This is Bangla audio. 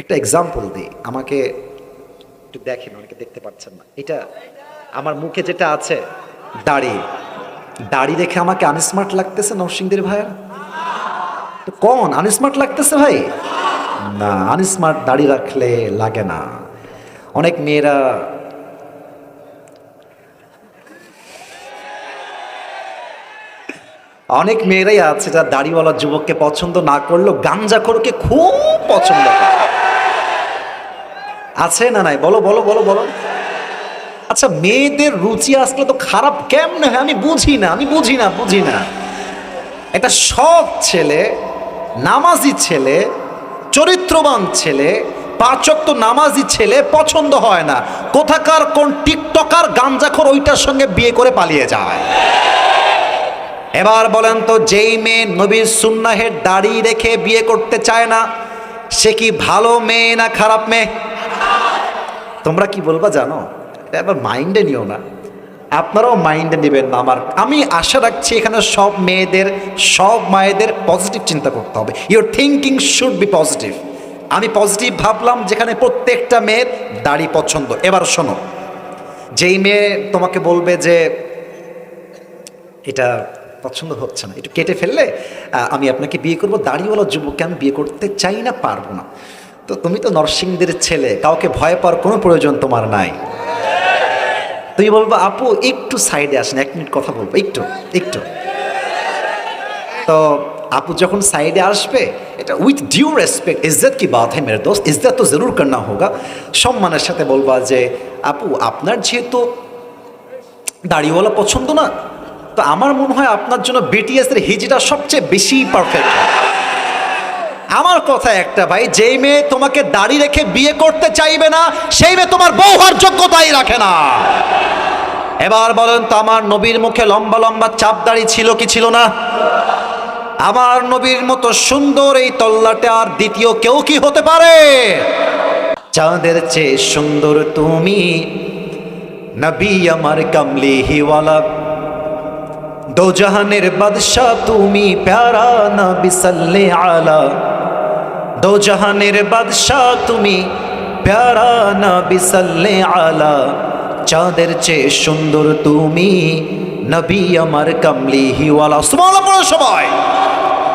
একটা এক্সাম্পল দিই। আমাকে একটু দেখেন, অনেকে দেখতে পাচ্ছেন না। এটা আমার মুখে যেটা আছে, দাড়ি। দাড়ি রেখে আমাকে আনস্মার্ট লাগতেছে নরসিংদের ভাইয়ের তো কোন? আনস্মার্ট লাগতেছে ভাই? না আনস্মার্ট দাড়ি রাখলে লাগে না। অনেক মেয়েরা অনেক মেয়েরাই আছে যারা দাড়িওয়ালা যুবককে পছন্দ না করলেও গাঞ্জাখোরকে খুব পছন্দ করে। আছে না নাই? বলো বলো বলো বলো। আচ্ছা মেয়েদের রুচি আসলে তো খারাপ কেমনে হয়? আমি বুঝি না, আমি বুঝি না বুঝি না। একটা সৎ ছেলে, নামাজি ছেলে, চরিত্রবান ছেলে পাচক তো নামাজি ছেলে পছন্দ হয় না। কোথাকার কোন টিকটকার গাঞ্জাখোর ওইটার সঙ্গে বিয়ে করে পালিয়ে যায়। এবার বলেন তো, যেই মেয়ে নবীর সুন্নাহের দাড়ি রেখে বিয়ে করতে চায় না, সে কি ভালো মেয়ে না খারাপ মেয়ে? তোমরা কি বলবা জানো? এবার মাইন্ডে নিও না। আপনারাও মাইন্ডে নেবেন না আমার। আমি আশা রাখছি এখানে সব মেয়েদের, সব মায়েদের পজিটিভ চিন্তা করতে হবে। Your thinking should be positive আমি পজিটিভ ভাবলাম যেখানে প্রত্যেকটা মেয়ের দাড়ি পছন্দ। এবার শোনো। যেই মেয়ে তোমাকে বলবে যে, এটা পছন্দ হচ্ছে না। একটু কেটে ফেললে আমি আপনাকে বিয়ে করব। দাড়িওয়ালা যুবককে আমি বিয়ে করতে চাই না, পারব না। তো তুমি তো নরসিংদের ছেলে, কাউকে ভয় পাওয়ার কোনো প্রয়োজন তোমার নাই। তুমি বলব, আপু, একটু সাইডে আসেন, এক মিনিট কথা বলব, একটু একটু। তো আপু যখন সাইডে আসবে, এটা উইথ ডিউ রেসপেক্ট ইজ্জত কি বাত হ্যাঁ মেরে দোস্ত? ইজ্জত তো জরুর করনা হোগা। সম্মানের সাথে বলবা যে, আপু, আপনার যেহেতু দাড়িওয়ালা পছন্দ না, তো আমার মনে হয় আপনার জন্য বিটিএস এর হিজড়া সবচেয়ে বেশি পারফেক্ট আমার কথা একটা ভাই, যেই মেয়ে তোমাকে দাড়ি রেখে বিয়ে করতে চাইবে না, সেই মেয়ে তোমার বউ হওয়ার যোগ্যতাই রাখে না। এবার বলেন তো, আমার নবীর মুখে লম্বা লম্বা চাপ দাড়ি ছিল কি ছিল না? আমার নবীর মতো সুন্দর এই তল্লাটে আর দ্বিতীয় কেউ কি হতে পারে? চাঁদের চেয়ে সুন্দর তুমি, নবী আমার কামলি হিওয়ালা দোজাহানের বাদশাহ তুমি, প্যারা নবী সাল্লে আলা দো জাহানের বাদশাহ তুমি প্যারা নবী সাল্লে আলা, চাঁদের চেয়ে সুন্দর তুমি নবী আমার কামলি হিওয়ালা সুবহানাল্লাহ, পড়ো সবাই।